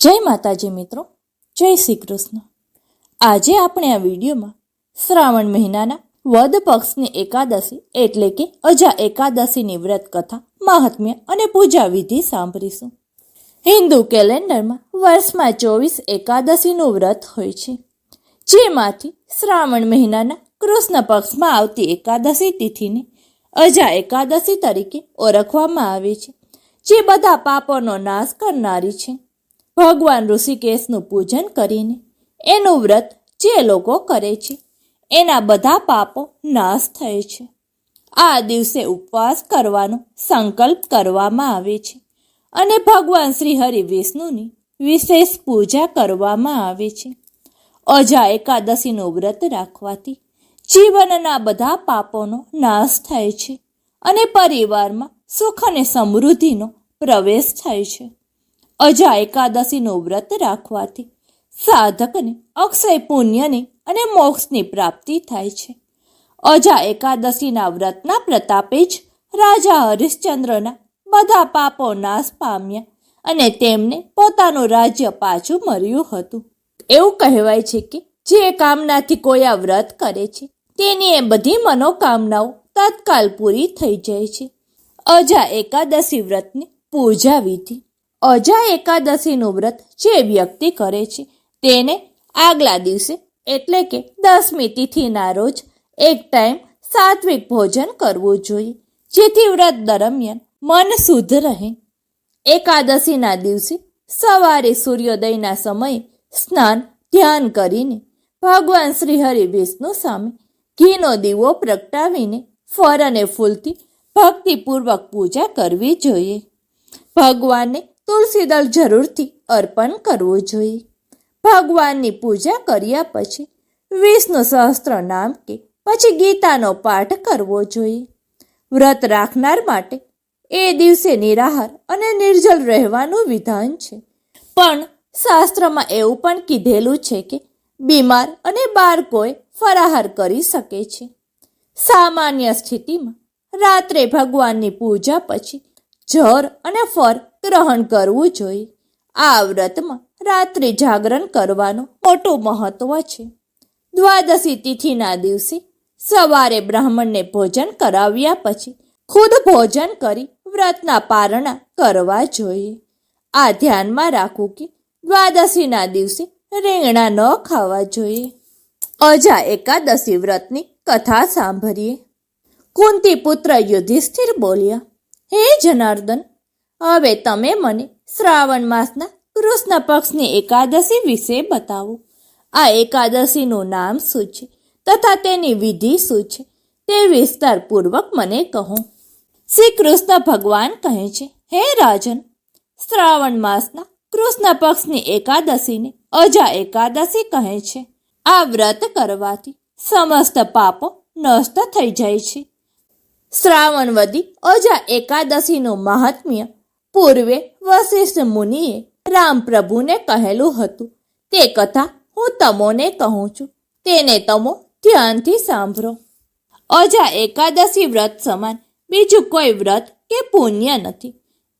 જય માતાજી મિત્રો, જય શ્રી કૃષ્ણ. આજે આપણે આ વિડીયોમાં શ્રાવણ મહિનાના વદ પક્ષની એકાદશી એટલે કે અજા એકાદશીની વ્રત કથા, મહાત્મ્ય અને પૂજા વિધિ સાંભળીશું. હિન્દુ કેલેન્ડરમાં વર્ષમાં ચોવીસ એકાદશીનું વ્રત હોય છે, જેમાંથી શ્રાવણ મહિનાના કૃષ્ણ પક્ષમાં આવતી એકાદશી તિથિને અજા એકાદશી તરીકે ઓળખવામાં આવે છે, જે બધા પાપોનો નાશ કરનારી છે. ભગવાન ઋષિકેશનું પૂજન કરીને એનું વ્રત જે લોકો કરે છે, એના બધા પાપો નાશ થાય છે. આ દિવસે ઉપવાસ કરવાનો સંકલ્પ કરવામાં આવે છે અને ભગવાન શ્રી હરિ વિષ્ણુની વિશેષ પૂજા કરવામાં આવે છે. અજા એકાદશીનું વ્રત રાખવાથી જીવનના બધા પાપોનો નાશ થાય છે અને પરિવારમાં સુખ અને સમૃદ્ધિનો પ્રવેશ થાય છે. અજા એકાદશીનું વ્રત રાખવાથી સાધકને અક્ષય પુણ્યની અને મોક્ષની પ્રાપ્તિ થાય છે. અજા એકાદશીના વ્રતના પ્રતાપે જ રાજા હરિશ્ચંદ્રના બધા પાપો નાશ પામ્યા અને તેમને પોતાનું રાજ્ય પાછું મળ્યું હતું. એવું કહેવાય છે કે જે કામનાથી કોઈ આ વ્રત કરે છે, તેની એ બધી મનોકામનાઓ તત્કાલ પૂરી થઈ જાય છે. અજા એકાદશી વ્રતની પૂજા વિધિ અજા એકાદશીનું વ્રત જે વ્યક્તિ કરે છે, તેને આગલા દિવસે એટલે કે દસમી તિથિના રોજ એક ટાઈમ સાત્વિક ભોજન કરવું જોઈએ, જેથી વ્રત દરમિયાન મન શુદ્ધ રહે. એકાદશીના દિવસે સવારે સૂર્યોદયના સમયે સ્નાન, ધ્યાન કરીને ભગવાન શ્રી હરિ વિષ્ણુ સામે ઘીનો દીવો પ્રગટાવીને ફળ અને ફૂલથી ભક્તિપૂર્વક પૂજા કરવી જોઈએ. ભગવાનને તુલસીદળ જરૂરથી અર્પણ કરવું જોઈએ. ભગવાનની પૂજા કર્યા પછી વિષ્ણુ સહસ્ત્ર નામ કે પછી ગીતાનો પાઠ કરવો જોઈએ. વ્રત રાખનાર માટે એ દિવસે નિરાહાર અને નિર્જલ રહેવાનું વિધાન છે. પણ શાસ્ત્રમાં એવું પણ કીધેલું છે કે બીમાર અને બાળકોએ ફરાહાર કરી શકે છે. સામાન્ય સ્થિતિમાં રાત્રે ભગવાનની પૂજા પછી જર અને ફળ ગ્રહણ કરવું જોઈએ. આ વ્રતમાં રાત્રે જાગરણ કરવાનું મોટું મહત્વ છે. દ્વાદશી તિથિના દિવસે સવારે બ્રાહ્મણને ભોજન કરાવ્યા પછી ખુદ ભોજન કરી વ્રતના પારણા કરવા જોઈએ. આ ધ્યાનમાં રાખવું કે દ્વાદશીના દિવસે રીંગણા ન ખાવા જોઈએ. અજા એકાદશી વ્રતની કથા સાંભળીએ. કુંતી પુત્ર યુધિષ્ઠિર બોલ્યા, હે જનાર્દન હવે તમે મને શ્રાવણ માસના કૃષ્ણ પક્ષની એકાદશી વિશે બતાવો. આ એકાદશીનું નામ શું છે તથા તેની વિધિ શું છે તે વિસ્તારપૂર્વક મને કહો. શ્રી કૃષ્ણ ભગવાન કહે છે, હે રાજન, શ્રાવણ માસના કૃષ્ણ પક્ષની એકાદશીને અજા એકાદશી કહે છે. આ વ્રત કરવાથી સમસ્ત પાપો નષ્ટ થઈ જાય છે. શ્રાવણવદી અજા એકાદશીનું મહાત્મ્ય પૂર્વે વશિષ્ઠ મુનિએ રામ પ્રભુને કહેલું હતું, તે કથા હું તમોને કહું છું, તેને તમો ધ્યાનથી સાંભળો. અજા એકાદશી વ્રત સમાન બીજું કોઈ વ્રત કે પુણ્ય નથી.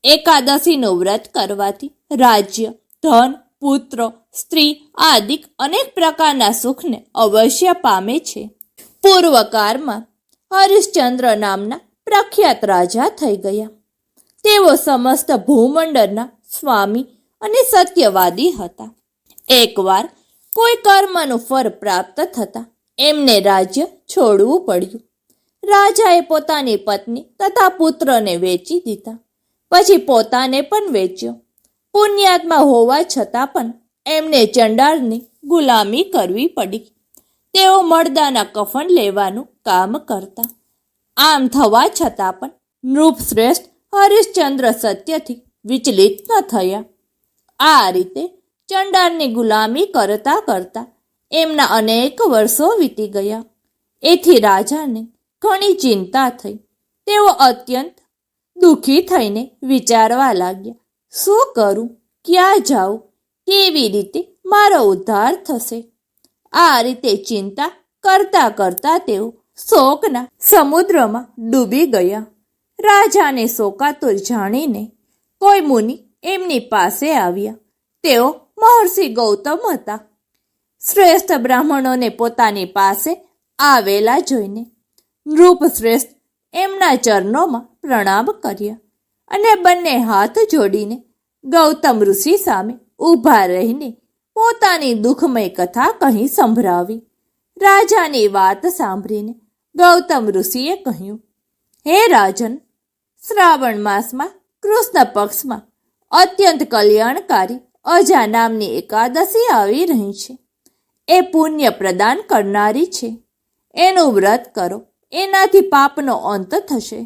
એકાદશીનું વ્રત કરવાથી રાજ્ય, ધન, પુત્ર, સ્ત્રી આદિક અનેક પ્રકારના સુખને અવશ્ય પામે છે. પૂર્વકાળમાં હરિશ્ચંદ્ર નામના પ્રખ્યાત રાજા થઈ ગયા. તેઓ સમસ્ત ભૂમંડળના સ્વામી અને સત્યવાદી હતા. એકવાર કોઈ કર્મનું ફળ પ્રાપ્ત થતાં એમને રાજ્ય છોડવું પડ્યું. રાજાએ પોતાની પત્ની તથા પુત્રને વેચી દીધા. પછી પોતાને પણ વેચ્યો. પુણ્યાત્મા હોવા છતાં પણ એમને ચંડાળની ગુલામી કરવી પડી. તેઓ મળદાના કફન લેવાનું કામ કરતા. આમ થવા છતાં પણ નૃપશ્રેષ્ઠ હરિશ્ચંદ્ર સત્યથી વિચલિત ન થયા. આ રીતે ચંડાળની ગુલામી કરતા કરતા એમના અનેક વર્ષો વીતી ગયા. એથી રાજાને ઘણી ચિંતા થઈ. તેઓ અત્યંત દુઃખી થઈને વિચારવા લાગ્યા, શું કરું? ક્યાં જાઉં? કેવી રીતે મારો ઉદ્ધાર થશે? આ રીતે ચિંતા કરતા કરતા તેઓ શોકના સમુદ્રમાં ડૂબી ગયા. રાજાને શોકાતુર જાણીને કોઈ મુનિ એમની પાસે આવ્યા. તેઓ મહર્ષિ ગૌતમ હતા. શ્રેષ્ઠ બ્રાહ્મણોને પોતાની પાસે આવેલા જોઈને નૃપ શ્રેષ્ઠ એમના ચરણોમાં પ્રણામ કર્યા અને બંને હાથ જોડીને ગૌતમ ઋષિ સામે ઊભા રહીને પોતાની દુઃખમય કથા કહી સંભળાવી. રાજાની વાત સાંભળીને ગૌતમ ઋષિએ કહ્યું, હે રાજન શ્રાવણ માસમાં, કૃષ્ણ પક્ષમાં અત્યંત કલ્યાણકારી અજા નામની એકાદશી આવી રહી છે. એ પુણ્ય પ્રદાન કરનારી છે. એનું વ્રત કરો, એનાથી પાપનો અંત થશે.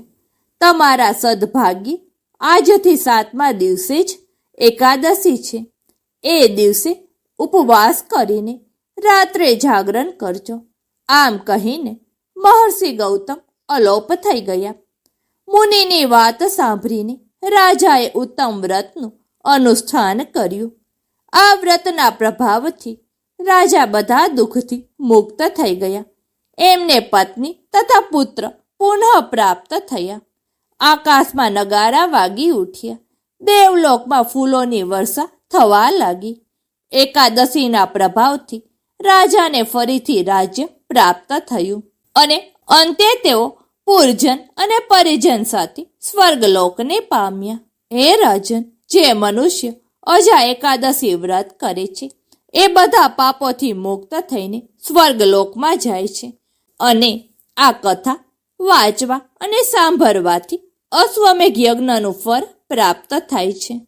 તમારા સદભાગ્ય આજથી સાતમા દિવસે જ એકાદશી છે. એ દિવસે ઉપવાસ કરીને રાત્રે જાગરણ કરજો. આમ કહીને મહર્ષિ ગૌતમ અલોપ થઈ ગયા. મુનિની વાત સાંભળીને રાજાએ ઉત્તમ વ્રતનું અનુષ્ઠાન કર્યું. આ વ્રતના પ્રભાવથી રાજા બધા દુઃખથી મુક્ત થઈ ગયા. એમને પત્ની તથા પુત્ર પુનઃ પ્રાપ્ત થયા. આકાશમાં નગારા વાગી ઉઠ્યા. દેવલોકમાં ફૂલોની વર્ષા થવા લાગી. એકાદશીના પ્રભાવથી રાજાને ફરીથી રાજ્ય પ્રાપ્ત થયું અને અંતે તેઓ પૂરજન અને પરિજન સાથે સ્વર્ગલોકને પામ્યા. હે રાજન, જે મનુષ્ય અજા એકાદશી વ્રત કરે છે, એ બધા પાપોથી મુક્ત થઈને સ્વર્ગલોકમાં જાય છે અને આ કથા વાંચવા અને સાંભળવાથી અશ્વમેઘ યજ્ઞનું ફળ પ્રાપ્ત થાય છે.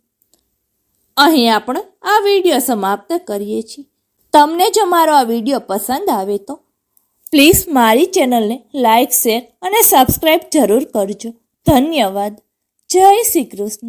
અહીં આપણે આ વીડિયો સમાપ્ત કરીએ છીએ. તમને જો મારો આ વીડિયો પસંદ આવે તો પ્લીઝ મારી ચેનલને લાઇક શેર અને સબસ્ક્રાઈબ જરૂર કરજો. ધન્યવાદ. જય શ્રી કૃષ્ણ.